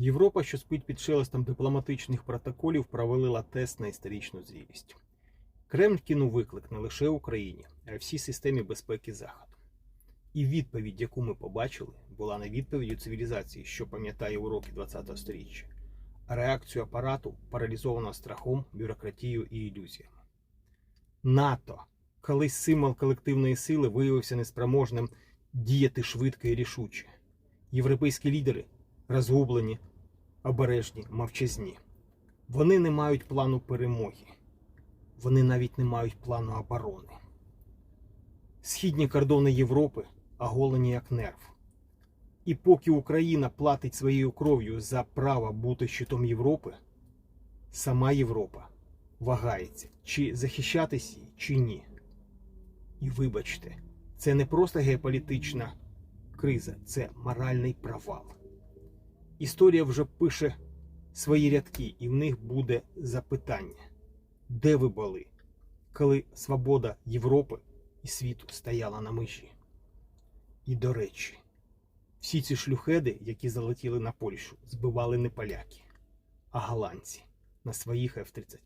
Європа, що спить під шелестом дипломатичних протоколів, провалила тест на історичну зрілість. Кремль кинув виклик не лише Україні, а й всій системі безпеки Заходу. І відповідь, яку ми побачили, була не відповіддю цивілізації, що пам'ятає уроки ХХ століття, а реакцію апарату, паралізованого страхом, бюрократією і ілюзіями. НАТО, колись символ колективної сили, виявився неспроможним діяти швидко і рішуче. Європейські лідери розгублені, обережні, мовчазні. Вони не мають плану перемоги. Вони навіть не мають плану оборони. Східні кордони Європи оголені як нерв. І поки Україна платить своєю кров'ю за право бути щитом Європи, сама Європа вагається, чи захищатись їй, чи ні. І вибачте, це не просто геополітична криза, це моральний провал. Історія вже пише свої рядки, і в них буде запитання: де ви були, коли свобода Європи і світу стояла на межі? І до речі, всі ці шлюхеди, які залетіли на Польщу, збивали не поляки, а голландці на своїх F-35.